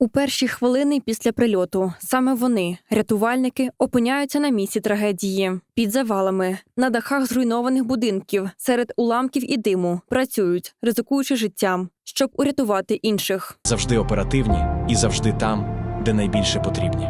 У перші хвилини після прильоту саме вони, рятувальники, опиняються на місці трагедії під завалами, на дахах зруйнованих будинків, серед уламків і диму працюють, ризикуючи життям, щоб урятувати інших. завжди оперативні і завжди там, де найбільше потрібні.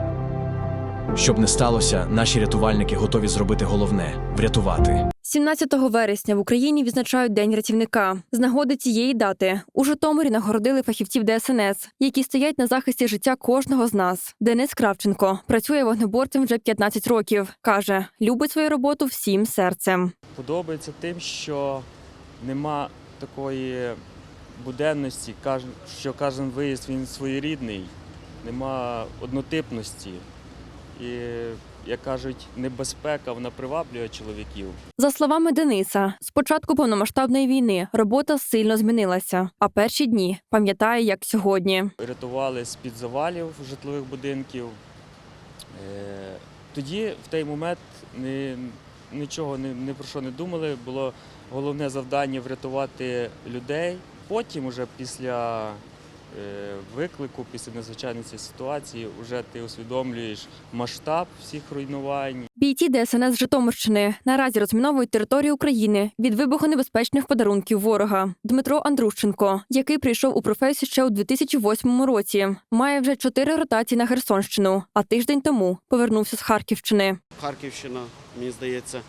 Щоб не сталося, наші рятувальники готові зробити головне врятувати. 17 вересня в Україні відзначають День рятівника. З нагоди цієї дати у Житомирі нагородили фахівців ДСНС, які стоять на захисті життя кожного з нас. Денис Кравченко працює вогнеборцем вже 15 років. каже, любить свою роботу всім серцем. подобається тим, що нема такої буденності, що кожен виїзд він своєрідний, нема однотипності. І, як кажуть, небезпека вона приваблює чоловіків. За словами Дениса, з початку повномасштабної війни робота сильно змінилася, а перші дні пам'ятає як сьогодні. Рятували з-під завалів житлових будинків. Е, Тоді, в той момент, ні, нічого не, ні про що не думали. Було головне завдання врятувати людей. Потім, уже після виклику, після надзвичайної цієї ситуації, вже ти усвідомлюєш масштаб всіх руйнувань, Бійці ДСНС Житомирщини наразі розміновують територію України від вибухонебезпечних подарунків ворога. Дмитро Андрущенко, який прийшов у професію ще у 2008 році, має вже чотири ротації на Херсонщину, а тиждень тому повернувся з Харківщини. Харківщина, мені здається,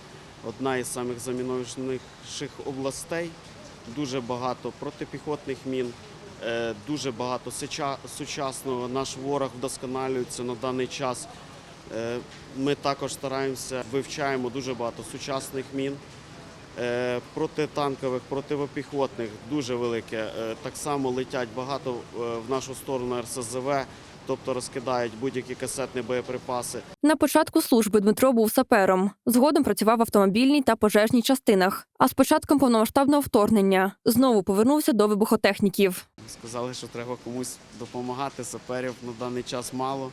одна із самих замінованіших областей. Дуже багато протипіхотних мін, е, дуже багато сучасного. Наш ворог вдосконалюється на даний час. Е, Ми також стараємося, вивчаємо дуже багато сучасних мін. е, Протитанкових, протипіхотних дуже велике. Е, Так само летять багато е, в нашу сторону РСЗВ, тобто розкидають будь-які касетні боєприпаси. На початку служби Дмитро був сапером. Згодом працював в автомобільній та пожежній частинах. А з початком повномасштабного вторгнення знову повернувся до вибухотехніків. Сказали, що треба комусь допомагати. Саперів на даний час мало.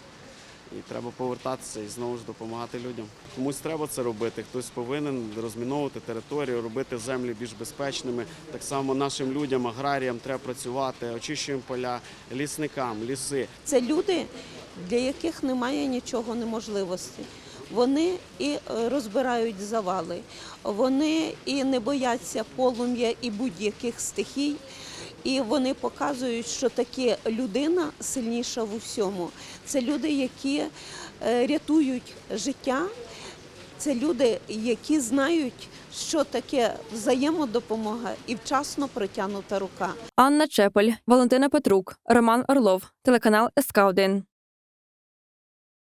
І треба повертатися і знову ж допомагати людям. Комусь треба це робити, хтось повинен розміновувати територію, робити землі більш безпечними. Так само нашим людям, аграріям треба працювати, очищуємо поля, лісникам, ліси. Це люди, для яких немає нічого неможливості. Вони і е, розбирають завали, вони і не бояться полум'я і будь-яких стихій. І вони показують, що таке людина сильніша в усьому. Це люди, які е, рятують життя. Це люди, які знають, що таке взаємодопомога і вчасно протягнута рука. Анна Чепель, Валентина Петрук, Роман Орлов, телеканал СК 1